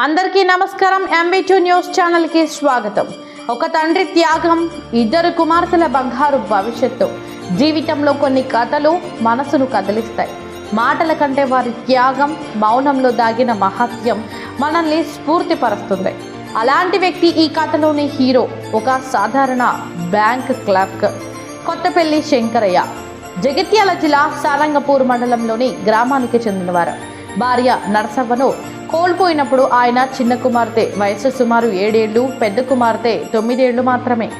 అందరికీ నమస్కారం. MB two news ఛానల్కి స్వాగతం. ఒక తండ్రి త్యాగం ఇద్దరు కుమార్తెల బంగారు భవిష్యత్తు. జీవితంలో కొన్ని కథలు మనసును కదిలిస్తాయి. మాటల కంటే వారి త్యాగం మౌనంలో దాగిన మహత్యం మనల్ని స్ఫూర్తిపరుస్తుంది. అలాంటి వ్యక్తి ఈ కథలోని హీరో ఒక సాధారణ బ్యాంక్ క్లర్క్. కొత్తపల్లి శంకరయ్య. జగిత్యాల జిల్లా సారంగపూర్ మండలంలోని గ్రామానికి చెందినవారు. భార్య నరసవ్వను కోల్పోయినప్పుడు ఆయన చిన్న కుమార్తె వయసు సుమారు ఏడేళ్ళు పెద్ద కుమార్తె తొమ్మిదేళ్ళు మాత్రమే.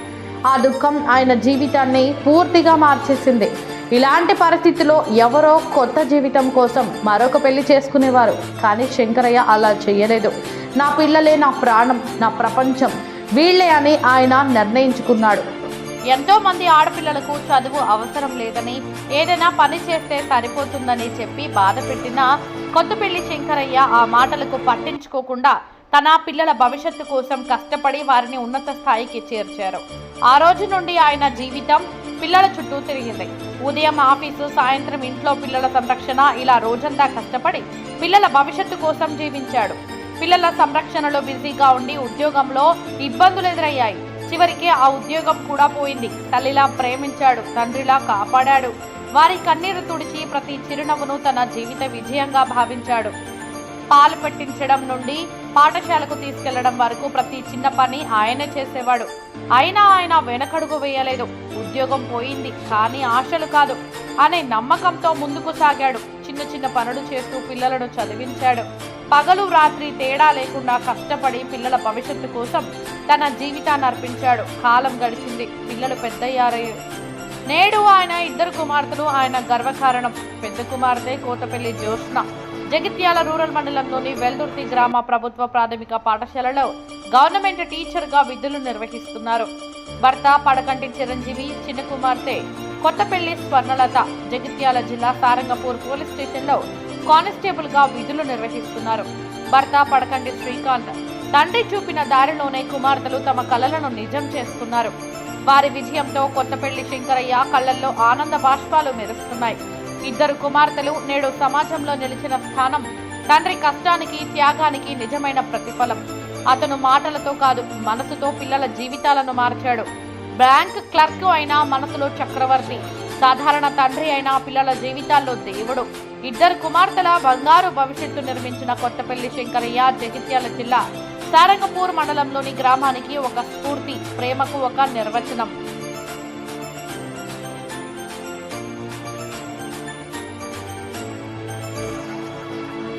ఆ దుఃఖం ఆయన జీవితాన్ని పూర్తిగా మార్చేసింది. ఇలాంటి పరిస్థితిలో ఎవరో కొత్త జీవితం కోసం మరొక పెళ్ళి చేసుకునేవారు. కానీ శంకరయ్య అలా చేయలేదు. నా పిల్లలే నా ప్రాణం నా ప్రపంచం. వీళ్ళే అని ఆయన నిర్ణయించుకున్నాడు. ఎంతో మంది ఆడపిల్లలకు చదువు అవసరం లేదని ఏదైనా పని చేస్తే సరిపోతుందని చెప్పి బాధ పెట్టిన కొత్తపల్లి శంకరయ్య ఆ మాటలకు పట్టించుకోకుండా తన పిల్లల భవిష్యత్తు కోసం కష్టపడి వారిని ఉన్నత స్థాయికి చేర్చారు. ఆ రోజు నుండి ఆయన జీవితం పిల్లల చుట్టూ తిరిగింది. ఉదయం ఆఫీసు సాయంత్రం ఇంట్లో పిల్లల సంరక్షణ ఇలా రోజంతా కష్టపడి పిల్లల భవిష్యత్తు కోసం జీవించాడు. పిల్లల సంరక్షణలో బిజీగా ఉండి ఉద్యోగంలో ఇబ్బందులు ఎదురయ్యాయి. చివరికి ఆ ఉద్యోగం కూడా పోయింది. తల్లిలా ప్రేమించాడు తండ్రిలా కాపాడాడు. వారి కన్నీరు తుడిచి ప్రతి చిరునవ్వును తన జీవిత విజయంగా భావించాడు. పాలు పెట్టించడం నుండి పాఠశాలకు తీసుకెళ్ళడం వరకు ప్రతి చిన్న పని ఆయనే చేసేవాడు. అయినా ఆయన వెనకడుగు వేయలేదు. ఉద్యోగం పోయింది కానీ ఆశలు కాదు అనే నమ్మకంతో ముందుకు సాగాడు. చిన్న చిన్న పనులు చేస్తూ పిల్లలను చదివించాడు. పగలు రాత్రి తేడా లేకుండా కష్టపడి పిల్లల భవిష్యత్తు కోసం తన జీవితాన్ని అర్పించాడు. కాలం గడిచింది. పిల్లలు పెద్దయ్యారు. నేడు ఆయన ఇద్దరు కుమార్తెలు. ఆయన గర్వకారణం పెద్ద కుమార్తె కోతపల్లి జ్యోత్స్న. జగిత్యాల రూరల్ మండలంలోని వెల్దుర్తి గ్రామ ప్రభుత్వ ప్రాథమిక పాఠశాలలో గవర్నమెంట్ టీచర్గా విధులు నిర్వహిస్తున్నారు. భర్త పడకంటి చిరంజీవి చిన్న కుమార్తె కొత్తపల్లి స్వర్ణలత జగిత్యాల జిల్లా సారంగపూర్ పోలీస్ స్టేషన్లో కానిస్టేబుల్గా విధులు నిర్వహిస్తున్నారు. భర్త పడకండి శ్రీకాంత్. తండ్రి చూపిన దారిలోనే కుమార్తెలు తమ కలలను నిజం చేసుకున్నారు. వారి విజయంతో కొత్తపల్లి శంకరయ్య కళ్ళల్లో ఆనంద బాష్పాలు మెరుస్తున్నాయి. ఇద్దరు కుమార్తెలు నేడు సమాజంలో నిలిచిన స్థానం తండ్రి కష్టానికి త్యాగానికి నిజమైన ప్రతిఫలం. అతను మాటలతో కాదు మనసుతో పిల్లల జీవితాలను మార్చాడు. బ్యాంక్ క్లర్క్ అయినా మనసులో చక్రవర్తి. సాధారణ తండ్రి అయిన పిల్లల జీవితాల్లో దేవుడు. ఇద్దరు కుమార్తెల బంగారు భవిష్యత్తు నిర్మించిన కొత్తపల్లి శంకరయ్య జగిత్యాల జిల్లా సారంగపూర్ మండలంలోని గ్రామానికి ఒక స్ఫూర్తి ప్రేమకు ఒక నిర్వచనం.